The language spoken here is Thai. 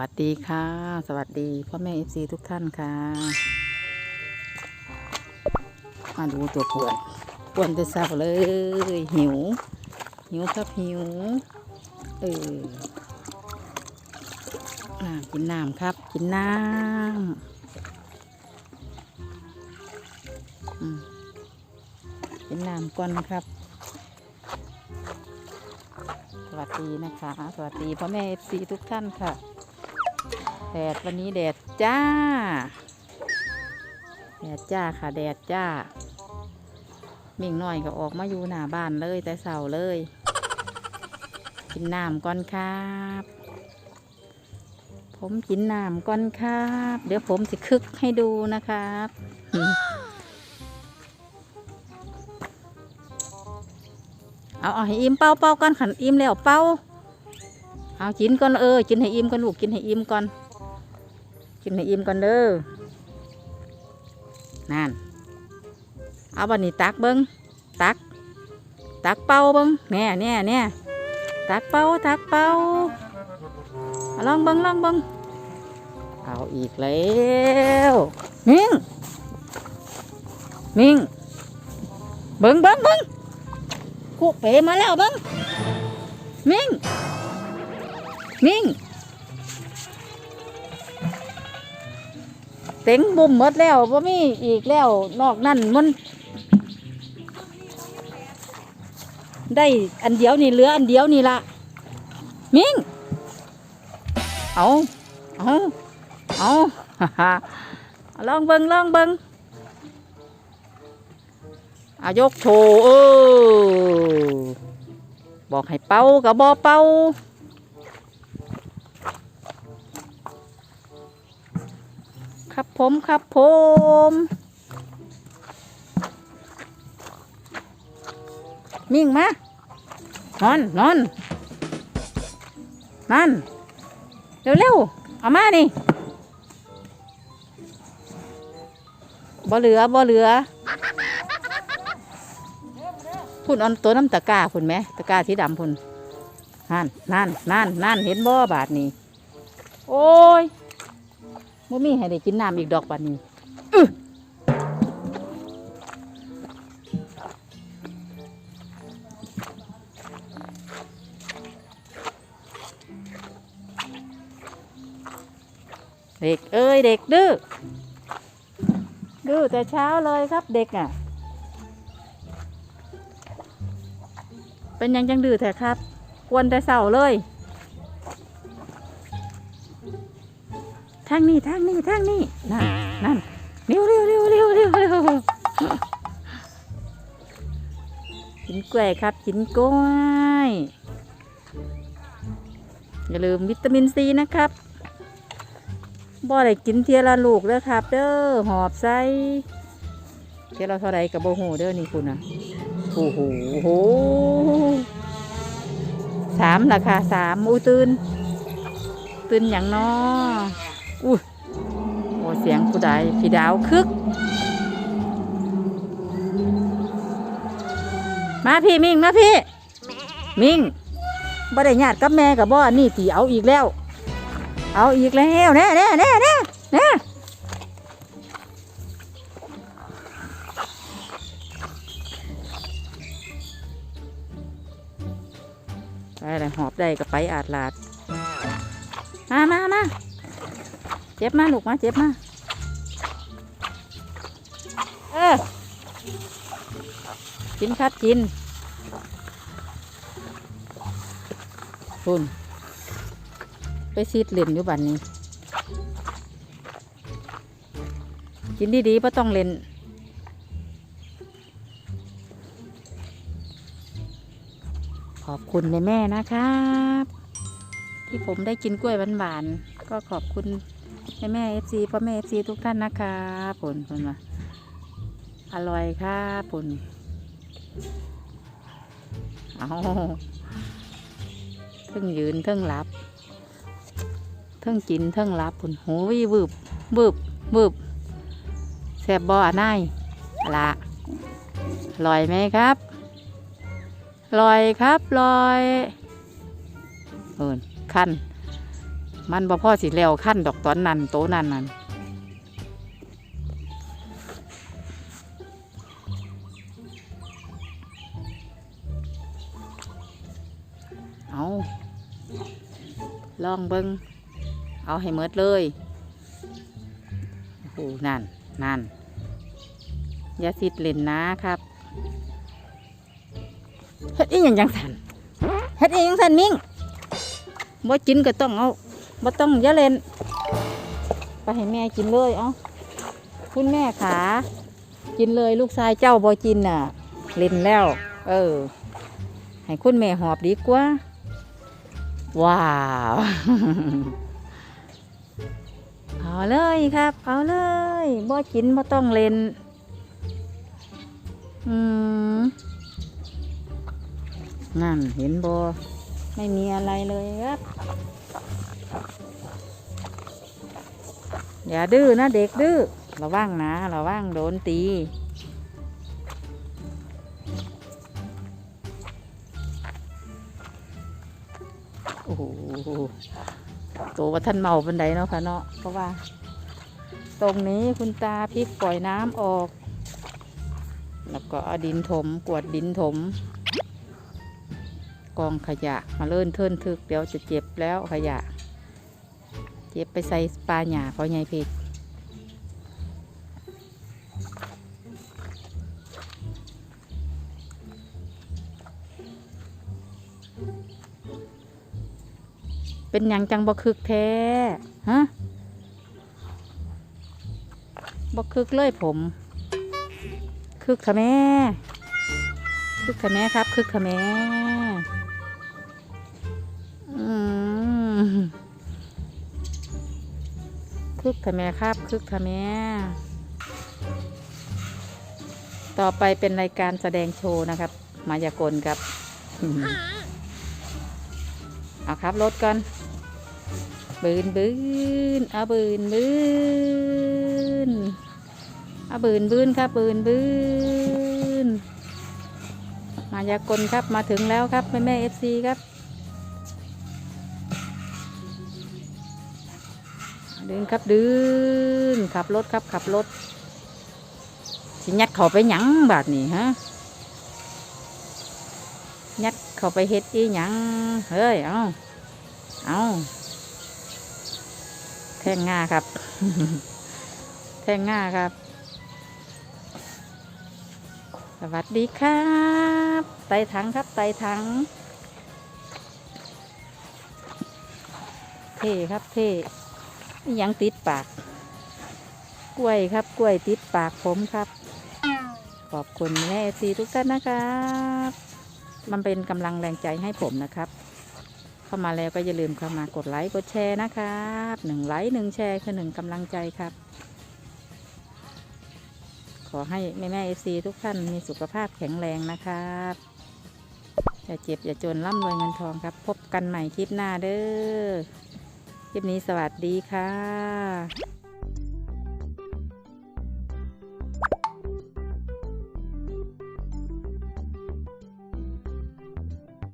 สวัสดีค่ะ สวัสดีพ่อแม่เอฟซีทุกท่านค่ะ มาดูตัวป่วนป่วนแต่เช้าเลย หิว หิวครับหิว เออน้ำกินน้ำครับ กินน้ำกินน้ำก่อนครับสวัสดีนะคะ สวัสดีพ่อแม่เอฟซีทุกท่านค่ะ แดดวันนี้แดดจ้า แดดจ้าค่ะแดดจ้ามิ่งหน่อยก็ออกมาอยู่หน้าบ้านเลยแต่เสาเลย กินน้ำก่อนครับ ผมกินน้ำก่อนครับ เดี๋ยวผมจะคึกให้ดูนะครับเอาเอาให้อิ่มเป้าเป้าก่อนขันอิ่มแล้วเป้าเอากินก่อนเออกินให้อิ่มก่อนลูกกินให้อิ่มก่อน กินให้อิ่มก่อนเด้อนั่นเอาบันนี้ตักเบิ้งตัก ตักเป้าเบิ้งแน่แน่แน่ตักเป้าตักเป้าลองเบิ้งลองเบิ้งเอาอีกแล้วมิ่งมิ่งเบิ้งเบิ้งเบิ้งกูเป๋มาแล้วเบิ้งมิ่งมิ่ง ต็งบุ่มหมดแล้วว่ามีอีกแล้ว นอกนั่นมัน ได้อันเดียวนี่เหลืออันเดียวนี่ละมิงเอาเอาเอาลองเบิงลองเบิงอายกโชว์เออบอกให้เป่ากับบอเป่า ครับผมครับผมมิ่งมานอนนอนนั่นเร็วเร็วๆเอามานี่บ่เหลือบ่เหลือพุ่นอนตัวน้ำตะกร้าพุ่นไหมตะกร้าสีดำพุ่นนั่นนั่นนั่นนั่นเห็นบ่บาทนี้โอ้ย บ่มีให้ได้กินน้ำอีกดอกบัดนี้อื้อเด็กเอ้ยเด็กดื้อดื้อแต่เช้าเลยครับเด็กอะ เป็นหยังจังดื้อแท้ครับกวนแต่เสาเลย ทางนี้ทางนี้ทางนี้นั่นนั่นเร็วเร็วเร็วเร็วเร็วเร็วกินกล้วยครับกินกล้วยอย่าลืมวิตามินซีนะครับบ่ได้กินเทียละลูกเด้อครับ เด้อหอบไส้เทียละเท่าไรกับโบหูเด้อนี่คุณอะโอ้โหโหสามราคาสามอูตื่นตื่นอย่างน้อ อุ้ยโอ้เสียงผู้ใดพี่ดาวคึก มาพี่มิงมาพี่ มิงบ่ได้ญาติกับแม่กับบ่อนนี่ตีเอาอีกแล้ว เอาอีกแล้วแน่แน่แน่แน่แน่ไปเลยหอบได้ก็ไปอาดลาด มามามา เจ็บมาลูกมาเจ็บมาเออกินครับกินคุณไปซีดเล่นอยู่บันนี้ กินดีๆไม่ต้องเล่นขอบคุณแม่แม่ๆนะครับ ที่ผมได้กินกล้วยหวานๆก็ขอบคุณ แม่แม่เอฟซีพ่อแม่เอฟซีทุกท่านนะคะผลผลมาอร่อยค่ะผลเอาเทิงยืนเทิงรับเทิงกินเทิงรับผลหูวิวืบวืบวืบแซบบ่อนายอะละอร่อยไหมครับอร่อยครับอร่อยเออขั้น มันบ่พ่อสิแล้วขั้นดอกตอนนั้นโตนั้นนั่นเอาลองเบิงเอาให้เมดเลยโอ้โหนั่นนั่นอย่าสิดเล่นนะครับเฮ็ดอีหยังจังสันเฮ็ดอีหยังสันมิ่งบ่กินก็ต้องเอา บ่ต้องย่าเลนไปให้แม่กินเลยเอ้าคุณแม่ขากินเลยลูกชายเจ้าบ่กินน่ะเล่นแล้ว เออ ให้คุณแม่หอบดีกว่า ว้าว เอาเลยครับ เอาเลยบ่กินบ่ต้องเล่นอืมนั่นเห็นบ่ไม่มีอะไรเลยครับ อย่าดื้อนะเด็กดื้อระวังนะระวังโดนตี โอ้โหตัวว่าท่านเมาบันไดเนาะค่ะเนาะเพราะว่า ตรงนี้คุณตาพริกปล่อยน้ำออก แล้วก็เอาดินถมกวดดินถม กองขยะมาเลิ่นเทินทึกเดี๋ยวจะเจ็บแล้วขยะ เจ็บไปใส่ปลาหยาเขาใหญ่ผิดเป็นหยังจังบ่คึกแท้ฮะบ่คึกเลยผม คึกค่ะแม่ คึกค่ะแม่ครับ คึกค่ะแม่อืม คึกค่ะแม่ครับ คึกค่ะแม่ ต่อไปเป็นรายการแสดงโชว์นะครับ มายากลครับเอาครับรถก่อนบืนบืนเอาบืนบืนเอาบืนบืนครับบืนบืนมายากลครับมาถึงแล้วครับแม่แม่เอฟซีครับ เดินครับเดินขับรถครับขับรถสิยัดเขาไปหยังบาดนี่ฮะยัดเขาไปเฮ็ดอีหยังเฮ้ยเอาเอาแทงง่าครับ แทงง่าครับ สวัสดีครับ ไตถังครับไตถังเท่ครับเท่ ยังติดปาก กล้วยครับ กล้วยติดปากผมครับ ขอบคุณแม่ซีทุกท่านนะครับ มันเป็นกำลังแรงใจให้ผมนะครับ เข้ามาแล้วก็อย่าลืมเข้ามากดไลค์กดแชร์นะครับหนึ่งไลค์หนึ่งแชร์คือหนึ่งกำลังใจครับ ขอให้แม่แม่เอซีทุกท่านมีสุขภาพแข็งแรงนะครับอย่าเจ็บอย่าจนร่ำรวยเงินทองครับ พบกันใหม่คลิปหน้าเด้อ ลิปนี้สวัสดีค่ะ